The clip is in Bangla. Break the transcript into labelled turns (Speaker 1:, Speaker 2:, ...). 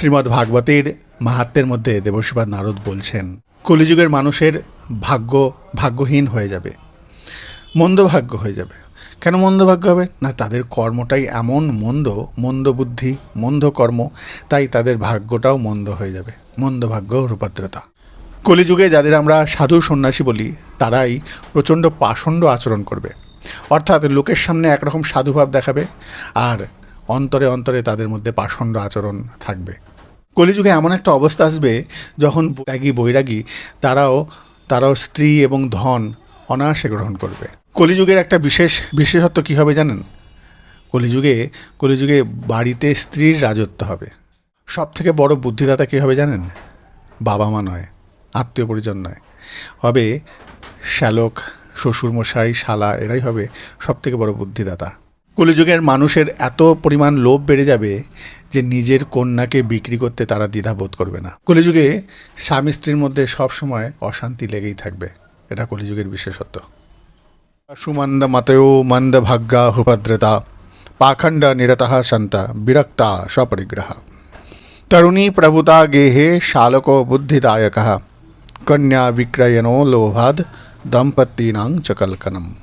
Speaker 1: শ্রীমদ্ ভাগবতের মাহাত্মের মধ্যে দেবশ্রীপাদ নারদ বলছেন, কলিযুগের মানুষের ভাগ্য ভাগ্যহীন হয়ে যাবে, মন্দ ভাগ্য হয়ে যাবে। কেন মন্দ ভাগ্য হবে? না, তাদের কর্মটাই এমন মন্দ মন্দ বুদ্ধি, মন্দ কর্ম, তাই তাদের ভাগ্যটাও মন্দ হয়ে যাবে, মন্দ ভাগ্য রূপাদ্রতা কলিযুগে যাদের আমরা সাধু সন্ন্যাসী বলি, তারাই প্রচণ্ড পাষণ্ড আচরণ করবে। অর্থাৎ লোকের সামনে একরকম সাধুভাব দেখাবে, আর অন্তরে অন্তরে তাদের মধ্যে পাষণ্ড আচরণ থাকবে। কলিযুগে এমন একটা অবস্থা আসবে যখন ত্যাগী বৈরাগী, তারাও তারাও স্ত্রী এবং ধন অনায়াসে গ্রহণ করবে। কলিযুগের একটা বিশেষ বিশেষত্ব কী হবে জানেন? কলিযুগে কলিযুগে বাড়িতে স্ত্রীর রাজত্ব হবে। সব থেকে বড় বুদ্ধিদাতা কী হবে জানেন? বাবা মা নয়, আত্মীয় পরিজন নয়। হবে শ্যালক, শ্বশুরমশাই, শালা, এরাই হবে সব থেকে বড় বুদ্ধিদাতা। কলিযুগের মানুষের এত পরিমাণ লোভ বেড়ে যাবে যে নিজের কন্যাকে বিক্রি করতে তারা দ্বিধাবোধ করবে না। কলিযুগে স্বামী স্ত্রীর মধ্যে সবসময় অশান্তি লেগেই থাকবে। এটা কলিযুগের বিশেষত্ব। সুমন্দ মতയോ মন্দ ভাগ্যা হুপদ্রতা, পাখণ্ড নিরতः সন্ত বিরক্তা স্বপরিগ্রহ। তরুণী প্রভুতা গেহে শালক বুদ্ধিদায়ক, কন্যা বিক্রয়ণো লোভাদ দম্পতীনাং চ কল্কনম